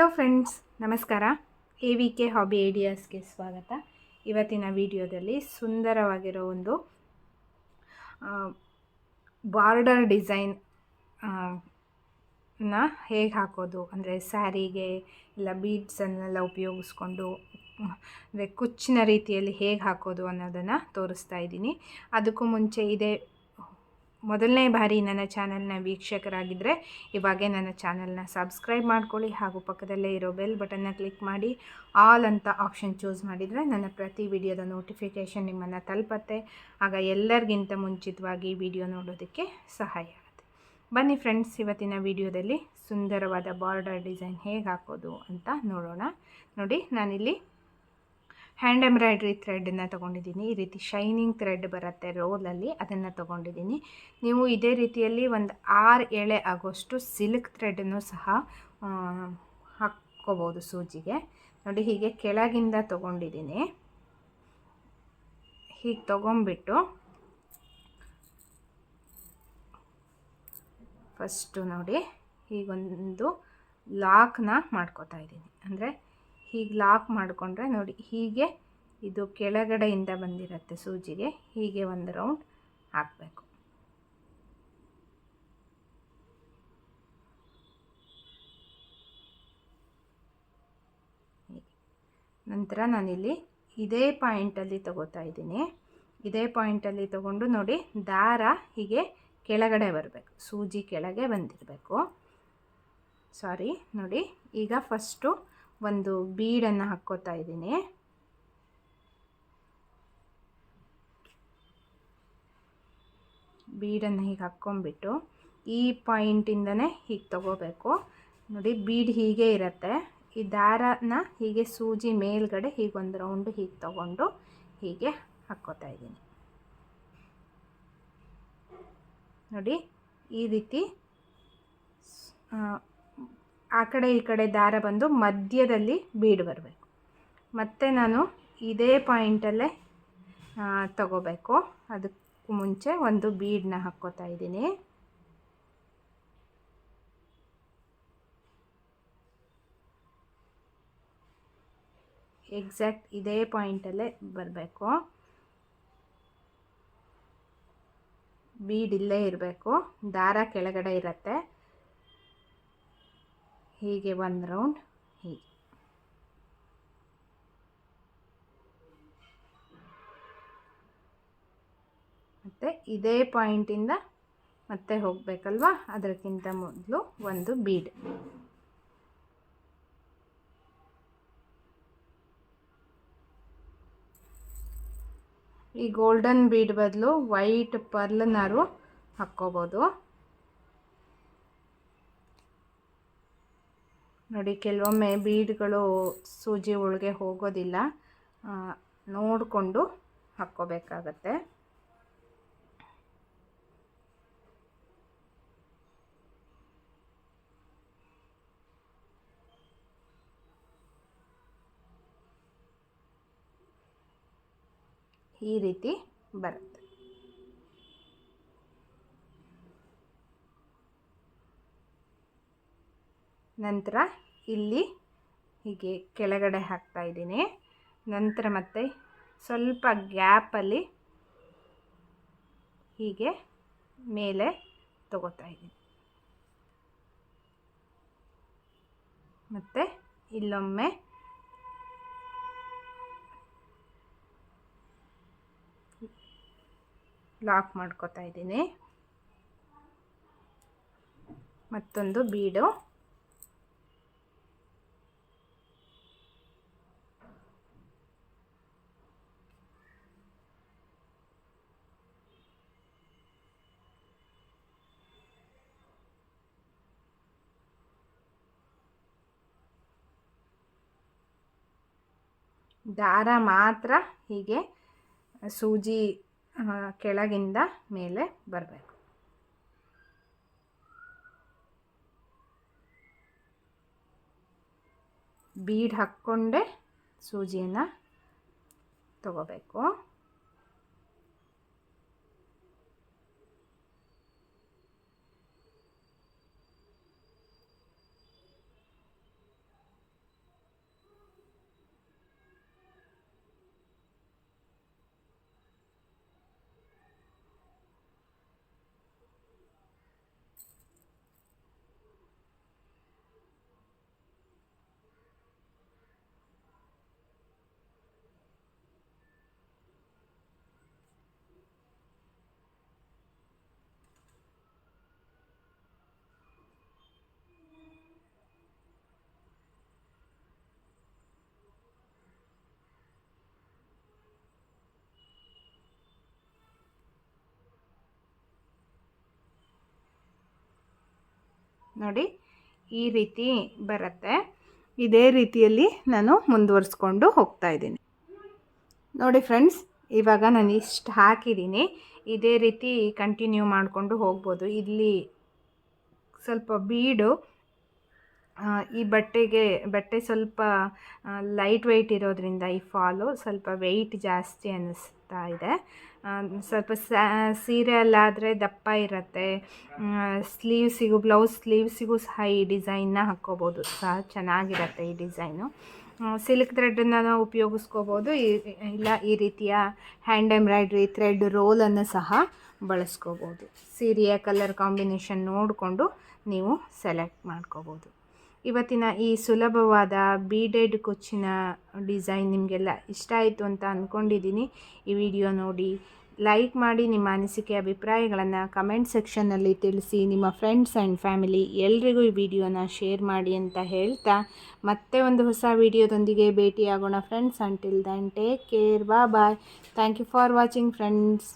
Hello friends ನಮಸ್ಕಾರ. A V K hobby ಐಡಿಯಾಸ್ಗೆ ಸ್ವಾಗತ. ಇವತ್ತಿನ ವಿಡಿಯೋದಲ್ಲಿ ಸುಂದರವಾಗಿರೋ ಒಂದು ಬಾರ್ಡರ್ ಡಿಸೈನ್ನ ಹೇಗೆ ಹಾಕೋದು? ಅಂದರೆ ಸ್ಯಾರಿಗೆ ಇಲ್ಲ ಬೀಡ್ಸನ್ನೆಲ್ಲ ಉಪಯೋಗಿಸ್ಕೊಂಡು, ಅಂದರೆ ಕುಚ್ಚಿನ ರೀತಿಯಲ್ಲಿ ಹೇಗೆ ಹಾಕೋದು ಅನ್ನೋದನ್ನು ತೋರಿಸ್ತಾ ಇದ್ದೀನಿ. ಅದಕ್ಕೂ ಮುಂಚೆ ಇದೇ ಮೊದಲನೇ ಬಾರಿ ನನ್ನ ಚಾನಲ್ನ ವೀಕ್ಷಕರಾಗಿದ್ದರೆ ಇವಾಗೆ ನನ್ನ ಚಾನಲ್ನ ಸಬ್ಸ್ಕ್ರೈಬ್ ಮಾಡ್ಕೊಳ್ಳಿ ಹಾಗೂ ಪಕ್ಕದಲ್ಲೇ ಇರೋ ಬೆಲ್ ಬಟನ್ನ ಕ್ಲಿಕ್ ಮಾಡಿ ಆಲ್ ಅಂತ ಆಪ್ಷನ್ ಚೂಸ್ ಮಾಡಿದರೆ ನನ್ನ ಪ್ರತಿ ವಿಡಿಯೋದ ನೋಟಿಫಿಕೇಷನ್ ನಿಮ್ಮನ್ನು ತಲುಪತ್ತೆ. ಆಗ ಎಲ್ಲರಿಗಿಂತ ಮುಂಚಿತವಾಗಿ ವಿಡಿಯೋ ನೋಡೋದಕ್ಕೆ ಸಹಾಯ ಆಗುತ್ತೆ. ಬನ್ನಿ ಫ್ರೆಂಡ್ಸ್, ಇವತ್ತಿನ ವಿಡಿಯೋದಲ್ಲಿ ಸುಂದರವಾದ ಬಾರ್ಡರ್ ಡಿಸೈನ್ ಹೇಗೆ ಹಾಕೋದು ಅಂತ ನೋಡೋಣ. ನೋಡಿ, ನಾನಿಲ್ಲಿ ಹ್ಯಾಂಡ್ ಎಂಬ್ರಾಯ್ಡ್ರಿ ಥ್ರೆಡನ್ನು ತೊಗೊಂಡಿದ್ದೀನಿ. ಈ ರೀತಿ ಶೈನಿಂಗ್ ಥ್ರೆಡ್ ಬರುತ್ತೆ ರೋಲಲ್ಲಿ ಅದನ್ನು ತೊಗೊಂಡಿದ್ದೀನಿ. ನೀವು ಇದೇ ರೀತಿಯಲ್ಲಿ ಒಂದು ಆರು ಎಳೆ ಆಗೋಷ್ಟು ಸಿಲ್ಕ್ ಥ್ರೆಡನ್ನು ಸಹ ಹಾಕ್ಕೋಬೋದು ಸೂಜಿಗೆ. ನೋಡಿ, ಹೀಗೆ ಕೆಳಗಿಂದ ತೊಗೊಂಡಿದ್ದೀನಿ. ಹೀಗೆ ತೊಗೊಂಬಿಟ್ಟು ಫಸ್ಟು ನೋಡಿ ಹೀಗೊಂದು ಲಾಕ್ನ ಮಾಡ್ಕೋತಾ ಇದ್ದೀನಿ. ಅಂದರೆ ಹೀಗೆ ಲಾಕ್ ಮಾಡಿಕೊಂಡ್ರೆ ನೋಡಿ, ಹೀಗೆ ಇದು ಕೆಳಗಡೆಯಿಂದ ಬಂದಿರುತ್ತೆ ಸೂಜಿಗೆ, ಹೀಗೆ ಒಂದು ರೌಂಡ್ ಹಾಕಬೇಕು. ನಂತರ ನಾನಿಲ್ಲಿ ಇದೇ ಪಾಯಿಂಟಲ್ಲಿ ತಗೋತಾ ಇದ್ದೀನಿ. ಇದೇ ಪಾಯಿಂಟಲ್ಲಿ ತಗೊಂಡು ನೋಡಿ, ದಾರ ಹೀಗೆ ಕೆಳಗಡೆ ಬರಬೇಕು, ಸೂಜಿ ಕೆಳಗೆ ಬಂದಿರಬೇಕು. ಸಾರಿ ನೋಡಿ, ಈಗ ಫಸ್ಟು ಒಂದು ಬೀಡನ್ನು ಹಾಕ್ಕೋತಾ ಇದ್ದೀನಿ. ಬೀಡನ್ನು ಹೀಗೆ ಹಾಕ್ಕೊಂಬಿಟ್ಟು ಈ ಪಾಯಿಂಟಿಂದನೇ ಹೀಗೆ ತಗೋಬೇಕು. ನೋಡಿ, ಬೀಡ್ ಹೀಗೆ ಇರುತ್ತೆ. ಈ ದಾರನ ಹೀಗೆ ಸೂಜಿ ಮೇಲ್ಗಡೆ ಹೀಗೆ ಒಂದು ರೌಂಡು ಹೀಗೆ ತಗೊಂಡು ಹೀಗೆ ಹಾಕ್ಕೋತಾ ಇದ್ದೀನಿ. ನೋಡಿ, ಈ ರೀತಿ ಆ ಕಡೆ ಈ ಕಡೆ ದಾರ ಬಂದು ಮಧ್ಯದಲ್ಲಿ ಬೀಡ್ ಬರಬೇಕು. ಮತ್ತು ನಾನು ಇದೇ ಪಾಯಿಂಟಲ್ಲೇ ತಗೋಬೇಕು. ಅದಕ್ಕೂ ಮುಂಚೆ ಒಂದು ಬೀಡನ್ನ ಹಾಕ್ಕೋತಾ ಇದ್ದೀನಿ. ಎಕ್ಸಾಕ್ಟ್ ಇದೇ ಪಾಯಿಂಟಲ್ಲೇ ಬರಬೇಕು. ಬೀಡ್ ಇಲ್ಲೇ ಇರಬೇಕು. ದಾರ ಕೆಳಗಡೆ ಇರುತ್ತೆ. ಹೀಗೆ ಒಂದು ರೌಂಡ್ ಹೀಗೆ. ಮತ್ತು ಇದೇ ಪಾಯಿಂಟಿಂದ ಮತ್ತೆ ಹೋಗಬೇಕಲ್ವಾ? ಅದಕ್ಕಿಂತ ಮೊದಲು ಒಂದು ಬೀಡ್ ಈ ಗೋಲ್ಡನ್ ಬೀಡ್ ಬದಲು ವೈಟ್ ಪರ್ಲ್ನಾರು ಹಾಕ್ಕೋಬೋದು. ನೋಡಿ ಕೆಲವೊಮ್ಮೆ ಬೀಡ್ಗಳು ಸೂಜಿ ಒಳಗೆ ಹೋಗೋದಿಲ್ಲ. ನೋಡಿಕೊಂಡು ಹಾಕ್ಕೋಬೇಕಾಗತ್ತೆ. ಈ ರೀತಿ ಬರುತ್ತೆ. ನಂತರ ಇಲ್ಲಿ ಹೀಗೆ ಕೆಳಗಡೆ ಹಾಕ್ತಾ ಇದ್ದೀನಿ. ನಂತರ ಮತ್ತೆ ಸ್ವಲ್ಪ ಗ್ಯಾಪಲ್ಲಿ ಹೀಗೆ ಮೇಲೆ ತಗೋತಾ ಇದ್ದೀನಿ. ಮತ್ತು ಇಲ್ಲೊಮ್ಮೆ ಲಾಕ್ ಮಾಡ್ಕೋತಾ ಇದ್ದೀನಿ. ಮತ್ತೊಂದು ಬೀಡು. ದಾರ ಮಾತ್ರ ಹೀಗೆ ಸೂಜಿ ಕೆಳಗಿಂದ ಮೇಲೆ ಬರಬೇಕು. ಬೀಡ್ ಹಾಕ್ಕೊಂಡೆ ಸೂಜಿಯನ್ನು ತಗೋಬೇಕು. ನೋಡಿ, ಈ ರೀತಿ ಬರುತ್ತೆ. ಇದೇ ರೀತಿಯಲ್ಲಿ ನಾನು ಮುಂದುವರಿಸ್ಕೊಂಡು ಹೋಗ್ತಾ ಇದ್ದೀನಿ. ನೋಡಿ ಫ್ರೆಂಡ್ಸ್, ಇವಾಗ ನಾನು ಇಷ್ಟು ಹಾಕಿದ್ದೀನಿ. ಇದೇ ರೀತಿ ಕಂಟಿನ್ಯೂ ಮಾಡಿಕೊಂಡು ಹೋಗ್ಬೋದು. ಇಲ್ಲಿ ಸ್ವಲ್ಪ ಬೀಡು ಈ ಬಟ್ಟೆಗೆ, ಬಟ್ಟೆ ಸ್ವಲ್ಪ ಲೈಟ್ ವೆಯ್ಟ್ ಇರೋದ್ರಿಂದ ಈ ಫಾಲು ಸ್ವಲ್ಪ ವೆಯ್ಟ್ ಜಾಸ್ತಿ ಅನ್ನಿಸ್ತಾ ಇದೆ. ಸ್ವಲ್ಪ ಸ್ಯಾ ಸೀರೆ ಅಲ್ಲಾದರೆ ದಪ್ಪ ಇರುತ್ತೆ. ಸ್ಲೀವ್ಸಿಗೂ ಬ್ಲೌಸ್ ಸ್ಲೀವ್ಸಿಗೂ ಸಹ ಈ ಡಿಸೈನ್ನ ಹಾಕ್ಕೋಬೋದು. ಸಹ ಚೆನ್ನಾಗಿರುತ್ತೆ ಈ ಡಿಸೈನು ಸಿಲ್ಕ್ ಥ್ರೆಡನ್ನು ನಾವು ಉಪಯೋಗಿಸ್ಕೋಬೋದು. ಇಲ್ಲ, ಈ ರೀತಿಯ ಹ್ಯಾಂಡ್ ಎಂಬ್ರಾಯ್ಡ್ರಿ ಥ್ರೆಡ್ ರೋಲನ್ನು ಸಹ ಬಳಸ್ಕೋಬೋದು. ಸೀರೆಯ ಕಲರ್ ಕಾಂಬಿನೇಷನ್ ನೋಡಿಕೊಂಡು ನೀವು ಸೆಲೆಕ್ಟ್ ಮಾಡ್ಕೋಬೋದು. ಇವತ್ತಿನ ಈ ಸುಲಭವಾದ ಬೀಡೆಡ್ ಕೊಚ್ಚಿನ ಡಿಸೈನ್ ನಿಮಗೆಲ್ಲ ಇಷ್ಟ ಆಯಿತು ಅಂತ ಅಂದ್ಕೊಂಡಿದ್ದೀನಿ ಈ ವಿಡಿಯೋ ನೋಡಿ ಲೈಕ್ ಮಾಡಿ ನಿಮ್ಮ ಅನಿಸಿಕೆ, ಅಭಿಪ್ರಾಯಗಳನ್ನು ಕಮೆಂಟ್ ಸೆಕ್ಷನ್ನಲ್ಲಿ ತಿಳಿಸಿ. ನಿಮ್ಮ ಫ್ರೆಂಡ್ಸ್ ಆ್ಯಂಡ್ ಫ್ಯಾಮಿಲಿ ಎಲ್ರಿಗೂ ಈ ವಿಡಿಯೋನ ಶೇರ್ ಮಾಡಿ ಅಂತ ಹೇಳ್ತಾ ಮತ್ತೆ ಒಂದು ಹೊಸ ವಿಡಿಯೋದೊಂದಿಗೆ ಭೇಟಿಯಾಗೋಣ. Friends until then take care ಬಾ bye thank you for watching friends